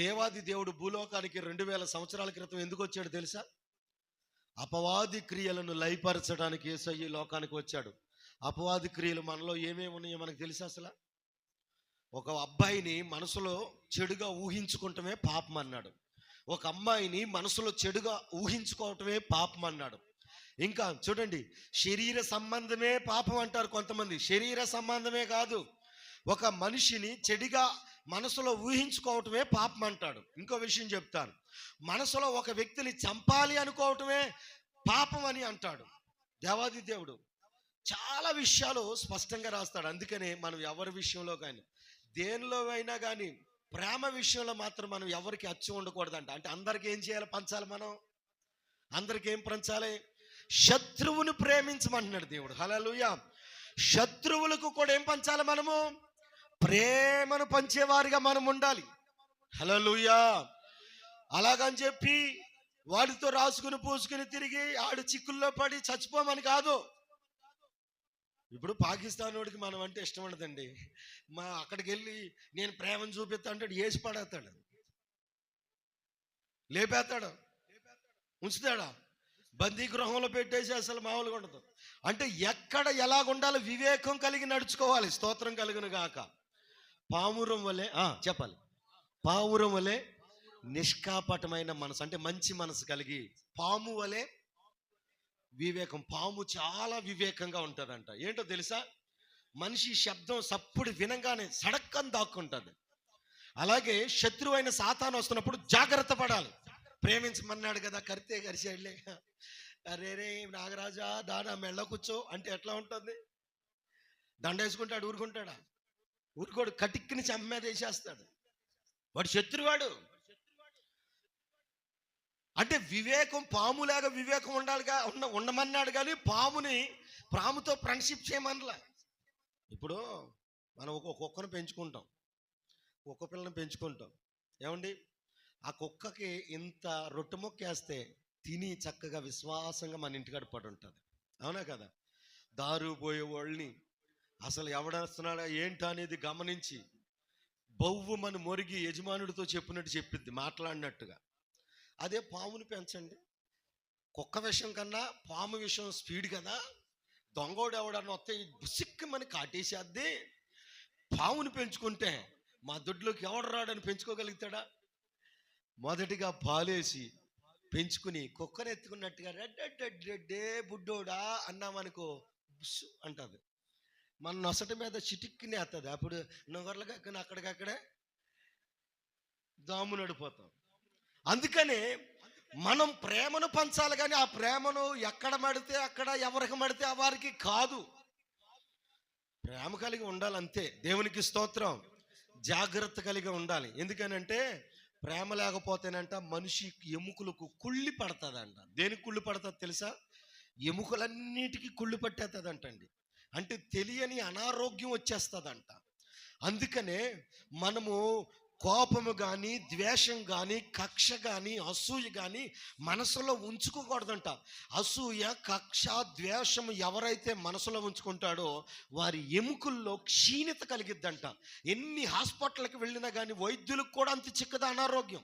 దేవాది దేవుడు భూలోకానికి రెండు వేల సంవత్సరాల క్రితం ఎందుకు వచ్చాడు తెలుసా? అపవాది క్రియలను లయపరచడానికి ఏసయ్య లోకానికి వచ్చాడు. అపవాది క్రియలు మనలో ఏమేమి ఉన్నాయో మనకు తెలుసా అసలు? ఒక అబ్బాయిని మనసులో చెడుగా ఊహించుకుంటమే పాపం అన్నాడు. ఒక అమ్మాయిని మనసులో చెడుగా ఊహించుకోవటమే పాపం అన్నాడు. ఇంకా చూడండి శరీర సంబంధమే పాపం అంటారు కొంతమంది. శరీర సంబంధమే కాదు. ఒక మనిషిని చెడిగా మనసులో ఊహించుకోవటమే పాపం అంటాడు. ఇంకో విషయం చెప్తాను. మనసులో ఒక వ్యక్తిని చంపాలి అనుకోవటమే పాపం అని అంటాడు దేవాది దేవుడు. చాలా విషయాలు స్పష్టంగా రాస్తాడు. అందుకనే మనం ఎవరి విషయంలో కానీ దేనిలో అయినా కానీ ప్రేమ విషయంలో మాత్రం మనం ఎవరికి అచ్చు ఉండకూడదంట. అంటే అందరికి ఏం చేయాలి? పంచాలి మనం? అందరికి ఏం పంచాలి? శత్రువును ప్రేమించమంటున్నాడు దేవుడు. హలో శత్రువులకు కూడా ఏం పంచాలి మనము? ప్రేమను పంచేవారిగా మనం ఉండాలి. హలలుయా అలాగని చెప్పి వాడితో రాసుకుని పూసుకుని తిరిగి ఆడు చిక్కుల్లో పడి చచ్చిపోమని కాదు. ఇప్పుడు పాకిస్తాన్ వాడికి మనం అంటే ఇష్టం ఉండదండి. మా అక్కడికి వెళ్ళి నేను ప్రేమను చూపిస్తా అంటాడు వేసి పడేస్తాడు. లేపేస్తాడు. ఉంచుతాడా? బందీ గృహంలో పెట్టేసి అసలు మామూలుగా ఉండదు. అంటే ఎక్కడ ఎలాగుండాలో వివేకం కలిగి నడుచుకోవాలి. స్తోత్రం కలిగిన గాక. పావురం వలె ఆ, చెప్పాలి. పావురం వలె నిష్కాపటమైన మనసు అంటే మంచి మనసు కలిగి పాము వలె వివేకం. పాము చాలా వివేకంగా ఉంటుందంట. ఏంటో తెలుసా? మనిషి శబ్దం సప్పుడు వినంగానే సడక్కని దాక్కుంటుంది. అలాగే శత్రువు అయిన సాతాను వస్తున్నప్పుడు జాగ్రత్త పడాలి. ప్రేమించమన్నాడు కదా కరితే కరిచేళ్ళే అరే రే నాగరాజా దానా మెళ్ళ కూర్చో అంటే ఎట్లా ఉంటుంది? దండ వేసుకుంటాడు ఊరుకుంటాడా? ఊరుకోడు కటిక్కిని చమ్మేద వేసేస్తాడు. వాడు శత్రువాడు. అంటే వివేకం పాములాగా వివేకం ఉండాలిగా ఉన్న ఉండమన్నాడు కానీ పాముని పాముతో ఫ్రెండ్షిప్ చేయమనలా. ఇప్పుడు మనం ఒక కుక్కను పెంచుకుంటాం. కుక్క పిల్లని పెంచుకుంటాం. ఏమండి? ఆ కుక్కకి ఇంత రొట్టె మొక్కేస్తే తిని చక్కగా విశ్వాసంగా మన ఇంటికాడ పడి ఉంటుంది అవునా కదా? దారు పోయే వాళ్ళని అసలు ఎవడేస్తున్నాడా ఏంటా అనేది గమనించి బొవ్వు మన మొరిగి యజమానుడితో చెప్పినట్టు చెప్పిద్ది మాట్లాడినట్టుగా. అదే పాముని పెంచండి. కుక్క విషయం కన్నా పాము విషయం స్పీడ్ కదా. దొంగోడు ఎవడన్నా వస్తే బుసిక్కమని కాటేసేద్ది. పాముని పెంచుకుంటే మా దొడ్లోకి ఎవడు రాడని పెంచుకోగలుగుతాడా? మొదటిగా పాలేసి పెంచుకుని కుక్కను ఎత్తుకున్నట్టుగా రెడ్ రెడ్ రెడ్డే బుడ్డోడా అన్నామనుకో బుస్సు అంటుంది. మన నొసటి మీద చిటిక్కిని వేస్తుంది అప్పుడు నొగర్లుగా అక్కడికక్కడే దాము నడిపోతాం. అందుకనే మనం ప్రేమను పంచాలి కానీ ఆ ప్రేమను ఎక్కడ మడితే అక్కడ ఎవరికి మడితే ఆ వారికి కాదు. ప్రేమ కలిగి ఉండాలి అంతే దేవునికి స్తోత్రం. జాగ్రత్త కలిగి ఉండాలి. ఎందుకనంటే ప్రేమ లేకపోతేనంట మనిషి ఎముకలకు కుళ్ళి పడుతుందంట. దేనికి కుళ్ళి పడుతుంది తెలుసా? ఎముకలన్నిటికీ కుళ్ళి పట్టేస్తుందంటండి అంటే తెలియని అనారోగ్యం వచ్చేస్తుందంట. అందుకనే మనము కోపము కానీ ద్వేషం కానీ కక్ష కానీ అసూయ కానీ మనసులో ఉంచుకోకూడదంట. అసూయ కక్ష ద్వేషం ఎవరైతే మనసులో ఉంచుకుంటాడో వారి ఎముకల్లో క్షీణత కలిగిద్దంట. ఎన్ని హాస్పిటల్కి వెళ్ళినా కానీ వైద్యులకు కూడా అంత చిక్కదా అనారోగ్యం.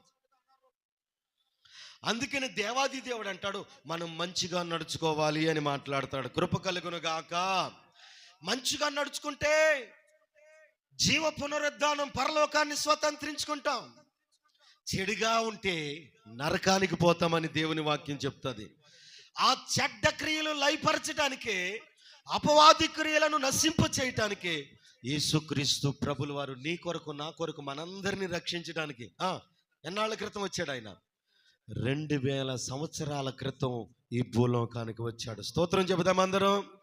అందుకని దేవాది దేవుడు అంటాడు మనం మంచిగా నడుచుకోవాలి అని మాట్లాడతాడు. కృప కలుగును గాక. మంచిగా నడుచుకుంటే జీవ పునరుద్ధానం పరలోకాన్ని స్వతంత్రించుకుంటాం. చెడుగా ఉంటే నరకానికి పోతామని దేవుని వాక్యం చెప్తుంది. ఆ చెడ్డ క్రియలు లయపరచడానికి అపవాది క్రియలను నశింప చేయటానికి యేసుక్రీస్తు ప్రభులు వారు నీ కొరకు నా కొరకు మనందరినీ రక్షించడానికి ఆ, ఎన్నాళ్ళ క్రితం వచ్చాడు ఆయన? రెండు వేల సంవత్సరాల క్రితం ఈ భూలోకానికి వచ్చాడు. స్తోత్రం చెబుదాం అందరం.